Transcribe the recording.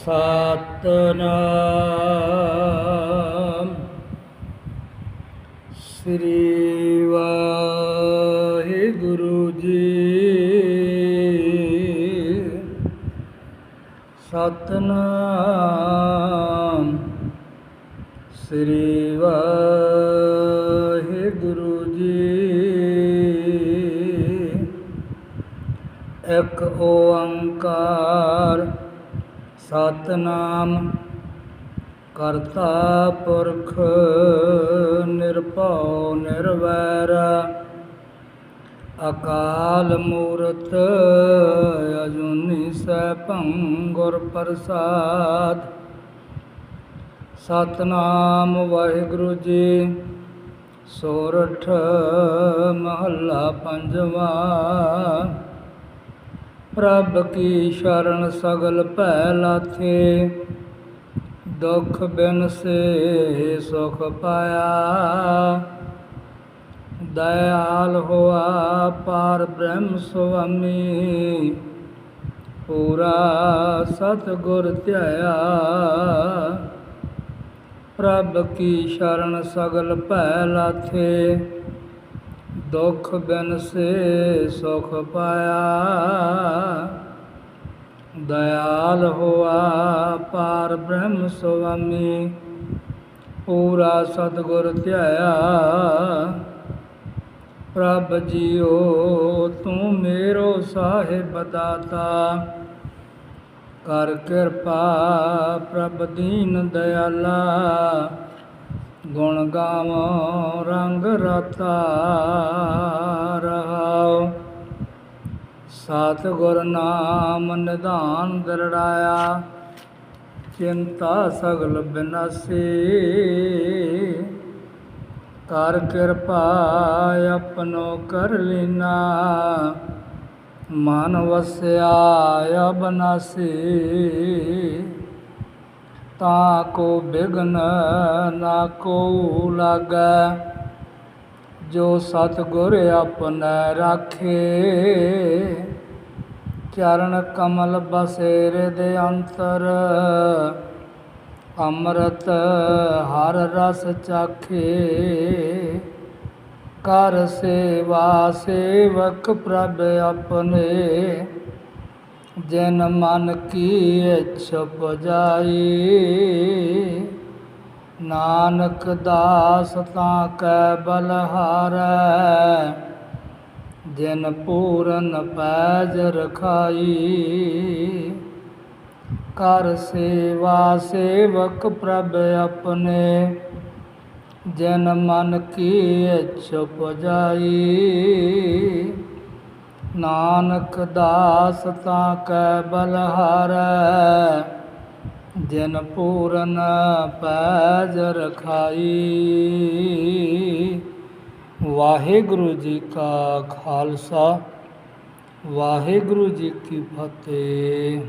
ਸਤਨਾਮ। ਸ੍ਰੀ ਵਾਹਿਗੁਰੂ ਜੀ। ਸਤਨਾਮ। ਸ੍ਰੀ ਵਾਹਿਗੁਰੂ ਜੀ। ਇੱਕ ਓੰਕਾਰ ਸਤਨਾਮ ਕਰਤਾ ਪੁਰਖ ਨਿਰਭਉ ਨਿਰਵੈਰ, ਅਕਾਲ ਮੂਰਤ ਅਜੂਨੀ ਸੈਭੰ ਗੁਰ ਪ੍ਰਸਾਦ। ਸਤਨਾਮ ਵਾਹਿਗੁਰੂ ਜੀ, ਸੋਰਠ ਮਹੱਲਾ ਪੰਜਵਾ। ਪ੍ਰਭ ਕੀ ਸ਼ਰਨ ਸਗਲ ਭੈ ਲਾਥੇ, ਦੁਖ ਬਿਨ ਸੇ ਸੁਖ ਪਾਇਆ। ਦਇਆਲ ਹੋਆ ਪਾਰ ਬ੍ਰਹਮ ਸੁਆਮੀ, ਪੂਰਾ ਸਤਿਗੁਰ ਧਿਆਇਆ। ਪ੍ਰਭ ਕੀ ਸ਼ਰਨ ਸਗਲ ਭੈ ਲਾਥੇ ਦੁਖ ਬਿਨ ਸੇ ਸੁਖ ਪਾਇਆ। ਦਇਆਲ ਹੋਆ ਪਾਰ ਬ੍ਰਹਮ ਸੁਆਮੀ, ਪੂਰਾ ਸਤਿਗੁਰ ਧਿਆਇਆ। ਪ੍ਰਭ ਜੀਓ, ਤੂੰ ਮੇਰੋ ਸਾਹਿਬ ਦਾਤਾ। ਕਰ ਕਿਰਪਾ ਪ੍ਰਭ ਦੀਨ ਦਇਆਲਾ। ਗੁਣ ਗਾਵੋ, ਰੰਗ ਰਤਾ ਸਤ ਸਤਿਗੁਰ ਨਾਮ ਨਿਧਾਨ ਦਰੜਾਇਆ, ਚਿੰਤਾ ਸਗਲ ਬਿਨਾਸੀ। ਕਰ ਕਿਰਪਾ ਆਪਣੋ ਕਰ ਲੀਨਾ, ਮਨ ਵਸਿਆ ਅਬਨਾਸੀ। ਤਾ ਕੋ ਬਿਗਨ ਨਾ ਕੋ ਲਾਗੈ। ਜੋ ਸਤਿਗੁਰ ਆਪਣੈ ਰਾਖੇ, ਚਰਨ ਕਮਲ ਬਸੇ ਦੇ ਅੰਤਰ। ਅੰਮ੍ਰਿਤ ਹਰ ਰਸ ਚਾਖੇ, ਕਰ ਸੇਵਾ ਸੇਵਕ ਪ੍ਰਭ ਆਪਣੇ। ਜਿਨ ਮਨ ਕੀ ਇੱਛ ਪਜਾਈ ਨਾਨਕ ਦਾਸ ਤਾਂ ਕੈ ਬਲਹਾਰੈ। ਜਿਨ ਪੂਰਨ ਪੈਜ ਰਖਾਈ। ਕਰ ਸੇਵਾ ਸੇਵਕ ਪ੍ਰਭ ਆਪਣੇ। ਜਿਨ ਮਨ ਕੀ ਇੱਛ ਪਜਾਈ ਨਾਨਕ ਦਾਸ ਤਾਂ ਕੈ ਬਲਹਾਰੈ ਜਿਨ ਪੂਰਨ ਪੈਜ ਰਖਾਈ। ਵਾਹਿਗੁਰੂ ਜੀ ਕਾ ਖਾਲਸਾ, ਵਾਹਿਗੁਰੂ ਜੀ ਕੀ ਫਤਿਹ।